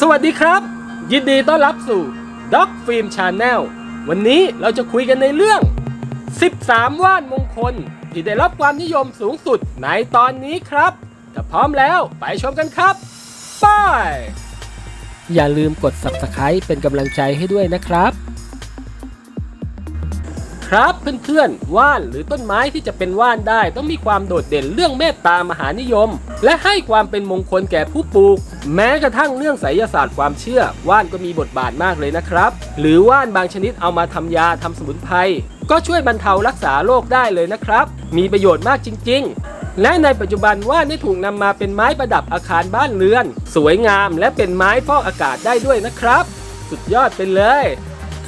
สวัสดีครับ ยินดีต้อนรับสู่ด็อกฟิล์มชาแนลวันนี้เราจะคุยกันในเรื่อง 13 ว่านมงคล ที่ได้รับความนิยมสูงสุดในตอนนี้ครับ ถ้าพร้อมแล้วไปชมกันครับไปอย่าลืมกด Subscribe เป็นกำลังใจให้ด้วยนะครับ ครับเพื่อนๆ ว่านหรือต้นไม้ที่จะเป็นว่านได้ต้องมีความโดดเด่นเรื่องเมตตามหานิยม และให้ความเป็นมงคลแก่ผู้ปลูก แม้กระทั่งเรื่องไสยศาสตร์ความเชื่อ ว่านก็มีบทบาทมากเลยนะครับ หรือว่านบางชนิดเอามาทำยาทำสมุนไพรก็ช่วยบรรเทารักษาโรคได้เลยนะครับ มีประโยชน์มากจริง ๆ และในปัจจุบันว่านได้ถูกนำมาเป็นไม้ประดับอาคารบ้านเรือน สวยงามและเป็นไม้ฟอกอากาศได้ด้วยนะครับ สุดยอดไปเลย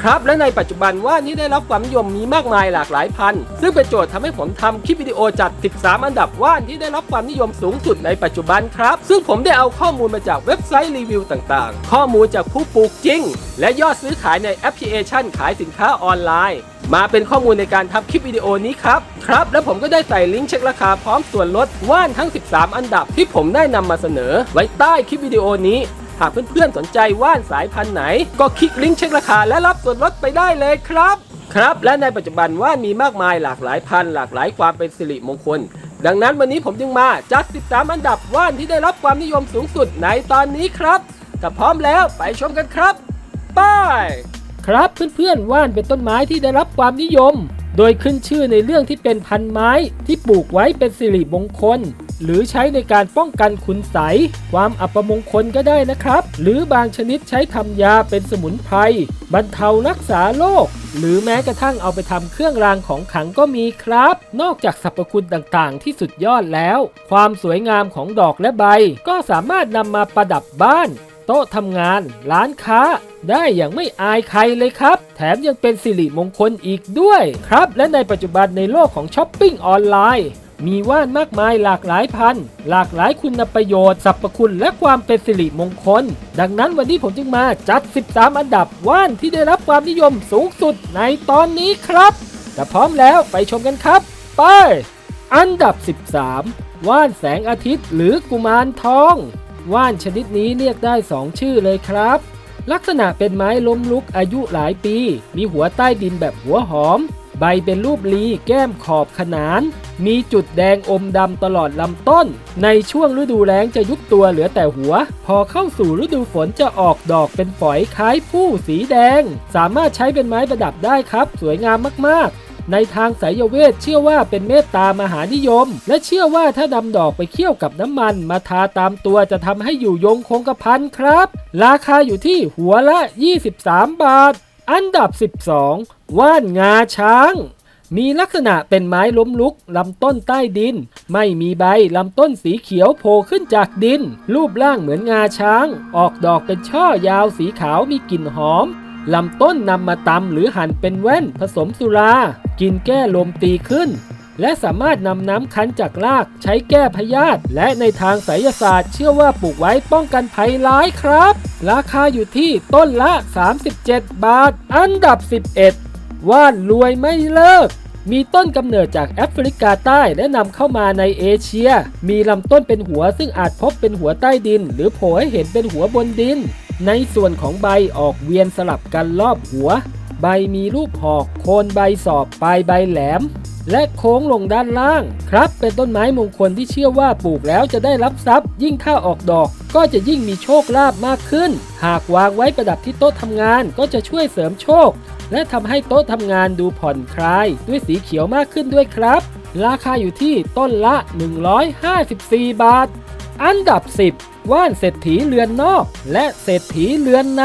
ครับ และในปัจจุบันว่านที่ได้รับความนิยมมีมากมายหลากหลายพัน ซึ่งเป็นโจทย์ทำให้ผมทำคลิปวิดีโอจัด13 อันดับว่านที่ได้รับความนิยมสูงสุดในปัจจุบันครับ ซึ่งผมได้เอาข้อมูลมาจากเว็บไซต์รีวิวต่างๆ ข้อมูลจากผู้ปลูกจริง และยอดซื้อขายในแอปพลิเคชันขายสินค้าออนไลน์ มาเป็นข้อมูลในการทำคลิปวิดีโอนี้ครับครับ และผมก็ได้ใส่ลิงก์เช็คราคาพร้อมส่วนลดว่านทั้ง 13 อันดับที่ผมได้นำมาเสนอ ไว้ใต้คลิปวิดีโอนี้ หากเพื่อนๆสนใจว่านสายพันธุ์ไหน ก็คลิกลิงก์เช็คราคาและรับส่วนลดไปได้เลยครับ ครับ และในปัจจุบันว่านมีมากมายหลากหลายพันธุ์หลากหลายความเป็นสิริมงคล ดังนั้นวันนี้ผมจึงมาจัด 13 อันดับว่านที่ได้รับความนิยมสูงสุดในตอนนี้ครับถ้าพร้อมแล้วไปชมกันครับไป้ายครับเพื่อนๆว่านเป็นต้นไม้ที่ได้รับความนิยม โดยขึ้นชื่อในเรื่องที่เป็นพันไม้ที่ปลูกไว้เป็นสิริมงคล หรือใช้ในการป้องกันคุณไสความอัปมงคลก็ได้นะครับ หรือบางชนิดใช้ทำยาเป็นสมุนไพรบรรเทารักษาโรคหรือแม้กระทั่งเอาไปทำเครื่องรางของขลังก็มีครับ นอกจากสรรพคุณต่างๆ ที่สุดยอดแล้ว ความสวยงามของดอกและใบ ก็สามารถนำมาประดับบ้าน โต๊ะทำงาน ร้านค้า ได้อย่างไม่อายใครเลยครับ แถมยังเป็นสิริมงคลอีกด้วยครับ และในปัจจุบันในโลกของช้อปปิ้งออนไลน์ มีว่านมากมายหลากหลายพันธุ์หลากหลายคุณประโยชน์ สรรพคุณและความเป็นสิริมงคล ดังนั้นวันนี้ผมจึงมาจัด 13 อันดับว่านที่ได้รับความนิยมสูงสุดในตอนนี้ครับแต่พร้อมแล้วไปชมกันครับ ไป อันดับ 13 ว่านแสงอาทิตย์หรือกุมารทอง ว่านชนิดนี้เรียกได้ 2 ชื่อเลยครับ ลักษณะเป็นไม้ล้มลุกอายุหลายปี มีหัวใต้ดินแบบหัวหอม ใบเป็นรูปลีแก้มขอบขนาน มีจุดแดงอมดำตลอดลำต้น ในช่วงฤดูแล้งจะยุบตัวเหลือแต่หัว พอเข้าสู่ฤดูฝนจะออกดอกเป็นฝอยคล้ายผู้สีแดง สามารถใช้เป็นไม้ประดับได้ครับ สวยงามมากๆในทางไสยเวทเชื่อว่าเป็นเมตตามหานิยม และเชื่อว่าถ้านำดอกไปเคี่ยวกับน้ำมัน มาทาตามตัวจะทำให้อยู่ยงคงกระพันครับ ราคาอยู่ที่หัวละ 23 บาท อันดับ 12 ว่านงาช้าง มีลักษณะเป็นไม้ล้มลุก ลำต้นใต้ดิน ไม่มีใบ ลำต้นสีเขียวโผล่ขึ้นจากดิน รูปร่างเหมือนงาช้าง ออกดอกเป็นช่อยาวสีขาวมีกลิ่นหอม ลำต้นนำมาตำหรือหั่นเป็นแว่นผสมสุรา กินแก้ลมตีขึ้น และสามารถนำน้ำคั้นจากรากใช้แก้พยาธิและในทางไสยศาสตร์เชื่อว่าปลูกไว้ป้องกันภัยร้ายครับ ราคาอยู่ที่ต้นละ 37 บาท อันดับ 11 ว่านรวยไม่เลิกมีต้นกำเนิดจากแอฟริกาใต้และนำเข้ามาในเอเชีย มีลำต้นเป็นหัวซึ่งอาจพบเป็นหัวใต้ดิน หรือโผล่ให้เห็นเป็นหัวบนดิน ในส่วนของใบออกเวียนสลับกันรอบหัว ใบมีรูปหอก โคนใบสอบปลายใบแหลม และโค้งลงด้านล่าง ครับ เป็นต้นไม้มงคลที่เชื่อว่าปลูกแล้วจะได้รับทรัพย์ ยิ่งถ้าออกดอก ก็จะยิ่งมีโชคลาภมากขึ้น หากวางไว้ประดับที่โต๊ะทำงานก็จะช่วยเสริมโชค และทำให้โต๊ะทำงานดูผ่อนคลาย ด้วยสีเขียวมากขึ้นด้วยครับ ราคาอยู่ที่ต้นละ 154 บาท อันดับ 10 ว่านเศรษฐีเรือนนอก และเศรษฐีเรือนใน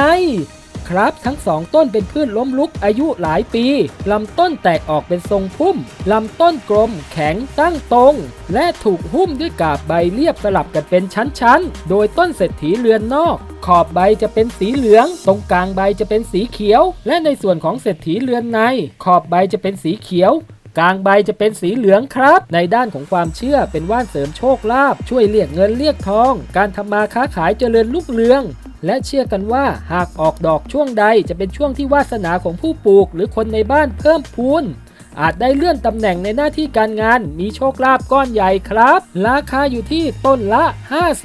ครับ ทั้งสองต้นเป็นพืชล้มลุกอายุหลายปี ลำต้นแตกออกเป็นทรงพุ่ม ลำต้นกลมแข็งตั้งตรง และถูกหุ้มด้วยกาบใบเรียบสลับกันเป็นชั้นๆ โดยต้นเศรษฐีเรือนนอกขอบใบจะเป็นสีเหลือง ตรงกลางใบจะเป็นสีเขียว และในส่วนของเศรษฐีเรือนใน ขอบใบจะเป็นสีเขียว กลางใบจะเป็นสีเหลืองครับ ในด้านของความเชื่อเป็นว่านเสริมโชคลาภช่วยเรียกเงินเรียกทอง การทำมาค้าขายเจริญรุ่งเรือง และเชื่อกันว่าหากออกดอกช่วงใดจะเป็นช่วงที่วาสนาของผู้ปลูกหรือคนในบ้านเพิ่มพูนอาจได้เลื่อนตำแหน่งในหน้าที่การงานมีโชคลาภก้อนใหญ่ครับ ราคาอยู่ที่ต้นละ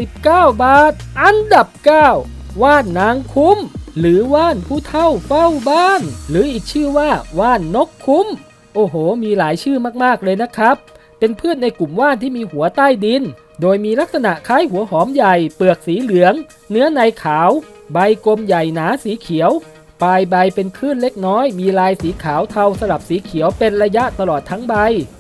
59 บาท อันดับ 9 ว่านนางคุ้ม หรือว่านผู้เฒ่าเฝ้าบ้าน หรืออีกชื่อว่าว่านนกคุ้ม โอ้โห มีหลายชื่อมากๆเลยนะครับ เป็นพืชในกลุ่มว่านที่มีหัวใต้ดิน โดยมีลักษณะคล้ายหัวหอมใหญ่ เปลือกสีเหลือง เนื้อในขาว ใบกลมใหญ่หนาสีเขียว ปลายใบเป็นคลื่นเล็กน้อย มีลายสีขาวเทาสลับสีเขียวเป็นระยะตลอดทั้งใบ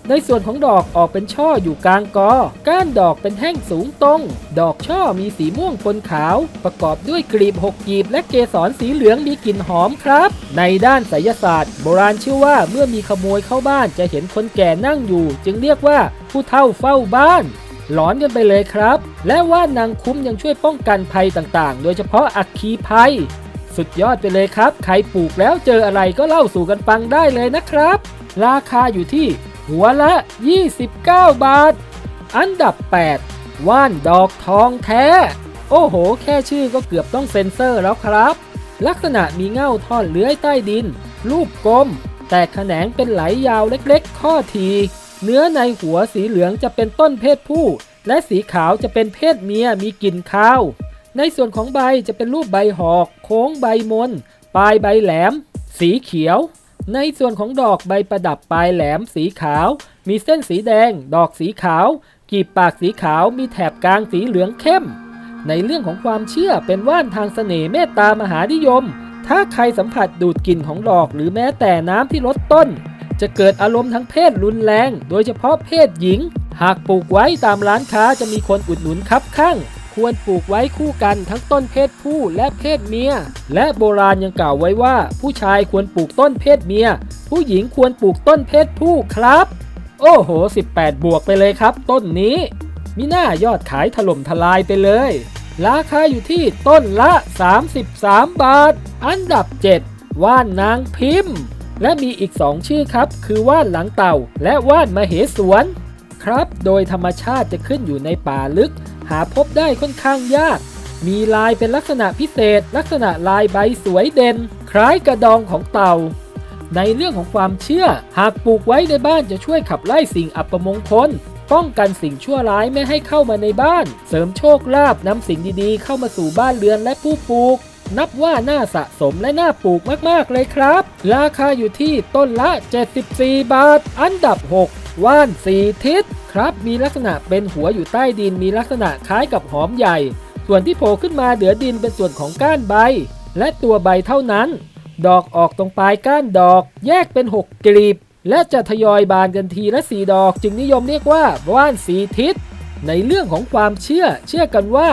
ในส่วนของดอกออกเป็นช่ออยู่กลางกอ ก้านดอกเป็นแท่งสูงตรง ดอกช่อมีสีม่วงปนขาว ประกอบด้วยกลีบหกกลีบและเกสรสีเหลืองมีกลิ่นหอมครับ ในด้านไสยศาสตร์ โบราณเชื่อว่าเมื่อมีขโมยเข้าบ้านจะเห็นคนแก่นั่งอยู่ จึงเรียกว่าผู้เฒ่าเฝ้าบ้าน หลอนกันไปเลยครับ และว่านางคุ้มยังช่วยป้องกันภัยต่างๆ โดยเฉพาะอัคคีภัย สุดยอดไปเลยครับ ใครปลูกแล้วเจออะไรก็เล่าสู่กันฟังได้เลยนะครับ ราคาอยู่ที่หัวละ 29 บาท อันดับ 8 ว่านดอกทองแท้ โอ้โห แค่ชื่อก็เกือบต้องเซ็นเซอร์แล้วครับ ลักษณะมีเง่าทอดเลื้อยใต้ดิน รูปกลม แต่แขนงเป็นไหลยาวเล็กๆ ข้อที เนื้อในหัวสีเหลืองจะเป็นต้นเพศผู้ และสีขาวจะเป็นเพศเมียมีกลิ่นคาว ในส่วนของใบจะเป็นรูปใบหอก โค้งใบมน ปลายใบแหลม สีเขียว ในส่วนของดอกใบประดับปลายแหลมสีขาว มีเส้นสีแดง ดอกสีขาวกีบปากสีขาวมีแถบกลางสีเหลืองเข้ม ในเรื่องของความเชื่อเป็นว่านทางเสน่ห์เมตตามหานิยม ถ้าใครสัมผัสดูดกลิ่นของดอกหรือแม้แต่น้ำที่ลดต้น จะเกิดอารมณ์ทั้งเพศรุนแรง โดยเฉพาะเพศหญิง หากปลูกไว้ตามร้านค้าจะมีคนอุดหนุนคับข้างควรปลูกไว้คู่กันทั้งต้นเพศผู้และเพศเมีย และโบราณยังกล่าวไว้ว่า ผู้ชายควรปลูกต้นเพศเมีย ผู้หญิงควรปลูกต้นเพศผู้ครับ โอ้โห 18 บวกไปเลยครับ ต้นนี้ มีหน้ายอดขายถล่มทลายไปเลย ราคาอยู่ที่ต้นละ 33 บาท อันดับ 7 ว่านนางพิมพ์ และมีอีก 2 ชื่อครับ คือว่านหลังเต่า และว่านมเหสวนครับ โดยธรรมชาติจะขึ้นอยู่ในป่าลึก หาพบได้ค่อนข้างยาก มีลายเป็นลักษณะพิเศษ ลักษณะลายใบสวยเด่น คล้ายกระดองของเต่า ในเรื่องของความเชื่อ หากปลูกไว้ในบ้านจะช่วยขับไล่สิ่งอัปมงคลป้องกันสิ่งชั่วร้ายไม่ให้เข้ามาในบ้าน เสริมโชคลาภนำสิ่งดีๆ เข้ามาสู่บ้านเรือนและผู้ปลูก นับว่าน่าสะสมและน่าปลูกมากๆเลยครับ ราคาอยู่ที่ต้นละ 74 บาท อันดับ 6 ว่านสีทิศครับ มีลักษณะเป็นหัวอยู่ใต้ดินมีลักษณะคล้ายกับหอมใหญ่ ส่วนที่โผล่ขึ้นมาเหนือดินเป็นส่วนของก้านใบ และตัวใบเท่านั้น ดอกออกตรงปลายก้านดอก แยกเป็น 6 กลีบ และจะทยอยบานกันทีละสีดอก จึงนิยมเรียกว่าว่านสีทิศในเรื่องของความเชื่อเชื่อกันว่า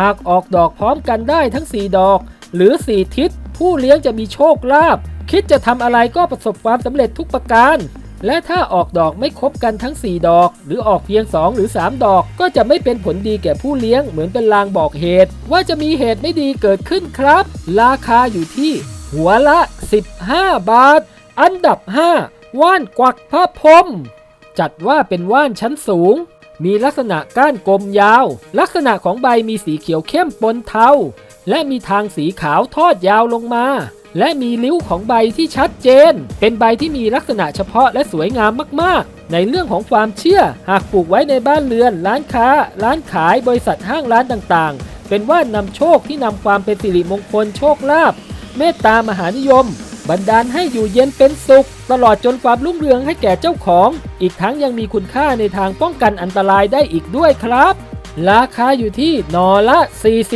หากออกดอกพร้อมกันได้ทั้ง 4 ดอก หรือ 4 ทิศ ผู้เลี้ยงจะมีโชคลาภคิดจะทำอะไรก็ประสบความสำเร็จทุกประการ และถ้าออกดอกไม่ครบกันทั้ง 4 ดอก หรือออกเพียง 2 หรือ 3 ดอก ก็จะไม่เป็นผลดีแก่ผู้เลี้ยงเหมือนเป็นลางบอกเหตุ ว่าจะมีเหตุไม่ดีเกิดขึ้นครับ ราคาอยู่ที่ หัวละ 15 บาท อันดับ 5 ว่านกวักพระพรมจัดว่าเป็นว่านชั้นสูง มีลักษณะก้านกลมยาว ลักษณะของใบมีสีเขียวเข้มปนเทา และมีทางสีขาวทอดยาวลงมา และมีริ้วของใบที่ชัดเจน เป็นใบที่มีลักษณะเฉพาะและสวยงามมากๆ ในเรื่องของความเชื่อ หากปลูกไว้ในบ้านเรือน ร้านค้า ร้านขาย บริษัทห้างร้านต่างๆ เป็นว่านนำโชคที่นำความเป็นสิริมงคลโชคลาภ เมตตามหานิยม บันดาลให้อยู่เย็นเป็นสุข ตลอดจนความรุ่งเรืองให้แก่เจ้าของ อีกทั้งยังมีคุณค่าในทางป้องกันอันตรายได้อีกด้วยครับ ราคาอยู่ที่นอละ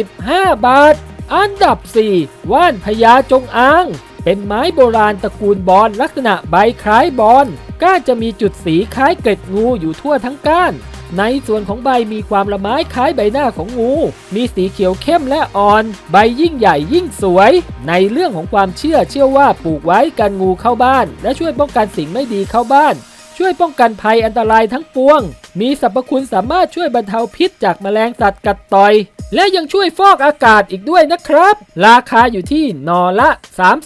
45 บาท อันดับ 4 ว่านพญาจงอาง เป็นไม้โบราณตระกูลบอนลักษณะใบคล้ายบอน ก้านจะมีจุดสีคล้ายเกล็ดงูอยู่ทั่วทั้งก้าน ในส่วนของใบมีความละไม้คล้ายใบหน้าของงู มีสีเขียวเข้มและอ่อน ใบยิ่งใหญ่ยิ่งสวย ในเรื่องของความเชื่อเชื่อว่าปลูกไว้กันงูเข้าบ้าน และช่วยป้องกันสิ่งไม่ดีเข้าบ้าน ช่วยป้องกันภัยอันตรายทั้งปวง มีสรรพคุณสามารถช่วยบรรเทาพิษจากแมลงสัตว์กัดต่อย และยังช่วยฟอกอากาศอีกด้วยนะครับ ราคาอยู่ที่นอละ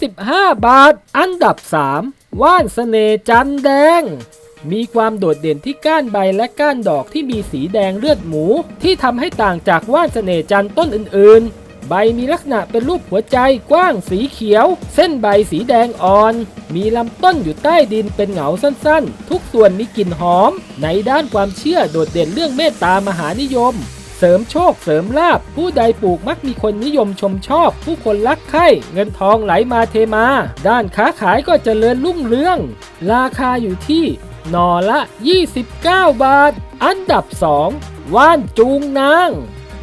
35 บาท อันดับ 3 ว่านเสน่จันแดง มีความโดดเด่นที่ก้านใบและก้านดอกที่มีสีแดงเลือดหมู ที่ทำให้ต่างจากว่านเสน่จันต้นอื่น ๆ ใบมีลักษณะเป็นรูปหัวใจกว้างสีเขียว เส้นใบสีแดงอ่อน มีลำต้นอยู่ใต้ดินเป็นเหงาสั้นๆ ทุกส่วนมีกลิ่นหอม ในด้านความเชื่อโดดเด่นเรื่องเมตตามหานิยม เสริมโชคเสริมลาบผู้ใดปลูกมักมีคนนิยมชมชอบ ผู้คนรักใคร่เงินทองไหลมาเทมา ด้านค้าขายก็เจริญรุ่งเรือง ราคาอยู่ที่ หน่อละ 29 บาท อันดับ 2 ว่านจูงนาง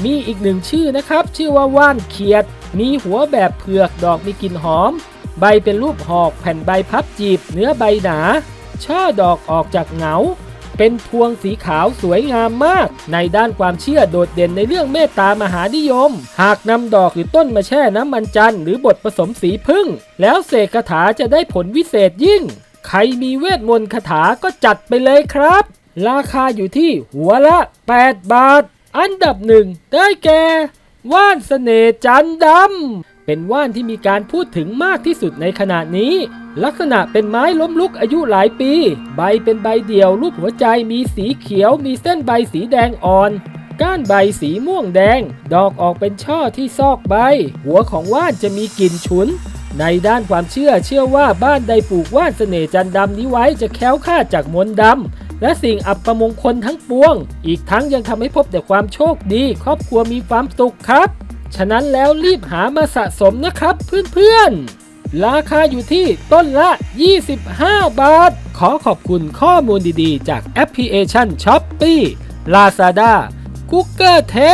มีอีกหนึ่งชื่อนะครับ ชื่อว่าว่านเขียด มีหัวแบบเผือกดอกมีกลิ่นหอม ใบเป็นรูปหอกแผ่นใบพับจีบ เนื้อใบหนา ช่อดอกออกจากเหงา เป็นพวงสีขาวสวยงามมาก ในด้านความเชื่อโดดเด่นในเรื่องเมตตามหานิยม หากนำดอกหรือต้นมาแช่น้ำมันจันทร์หรือบดผสมสีพึ่ง แล้วเสกคาถาจะได้ผลวิเศษยิ่ง ใครมีเวทมนต์คาถาก็จัดไปเลยครับ ราคาอยู่ที่หัวละ 8 บาท อันดับหนึ่งได้แก่ ว่านเสน่จันดำ เป็นว่านที่มีการพูดถึงมากที่สุดในขณะนี้ ลักษณะเป็นไม้ล้มลุกอายุหลายปี ใบเป็นใบเดี่ยวรูปหัวใจมีสีเขียว มีเส้นใบสีแดงอ่อนก้านใบสีม่วงแดง ดอกออกเป็นช่อที่ซอกใบ หัวของว่านจะมีกลิ่นฉุน ในด้านความเชื่อเชื่อว่าบ้านใดปลูกว่านเสน่ห์จันดำนี้ไว้จะแค้วคลาจากมนต์ดำ และสิ่งอัปมงคลทั้งปวง อีกทั้งยังทำให้พบแต่ความโชคดี ครอบครัวมีความสุขครับ ฉะนั้นแล้วรีบหามาสะสมนะครับเพื่อนๆ ราคาอยู่ที่ต้นละ 25 บาท ขอขอบคุณข้อมูลดีๆ จากแอปพลิเคชัน s h o p e e Lazada Google 10ครั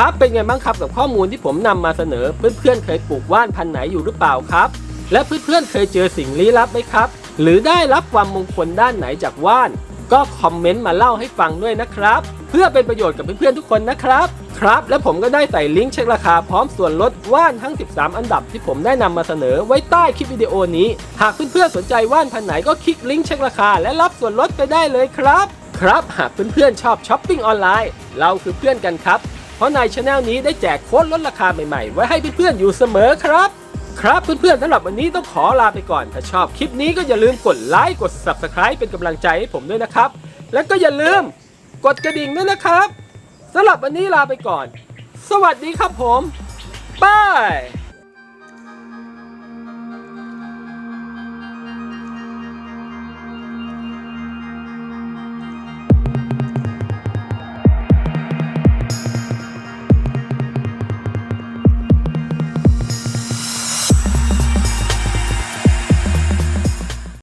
ครับเป็นไงบ้างครับกับข้อมูลที่ผมนำมาเสนอ เพื่อนๆเคยปลูกว่านพันธุ์ไหนอยู่หรือเปล่าครับ และเพื่อนๆเคยเจอสิ่งลี้ลับไหมครับ หรือได้รับความมงคลด้านไหนจากว่าน ก็คอมเมนต์มาเล่าให้ฟังด้วยนะครับ เพื่อเป็นประโยชน์กับเพื่อนๆทุกคนนะครับครับ และผมก็ได้ใส่ลิงก์เช็คราคาพร้อมส่วนลดว่านทั้ง 13 อันดับที่ผมได้นำมาเสนอไว้ใต้คลิปวิดีโอนี้ หากเพื่อนๆสนใจว่านพันธุ์ไหนก็คลิกลิงก์เช็คราคา และรับส่วนลดไปได้เลยครับ ครับหากเพื่อนๆชอบช้อปปิ้งออนไลน์ เราคือเพื่อนกันครับ เพราะในช anel นี้ได้แจกโค้ดลดราคาใหม่ๆ ไว้ให้เพื่อนๆอยู่เสมอครับ ครับเพื่อนๆสำหรับวันนี้ต้องขอลาไปก่อน ถ้าชอบคลิปนี้ก็อย่าลืมกดไลค์กด Subscribe เป็นกำลังใจให้ผมด้วยนะครับ และก็อย่าลืมกดกระดิ่งด้วยนะครับสำหรับวันนี้ลาไปก่อน สวัสดีครับผมบาย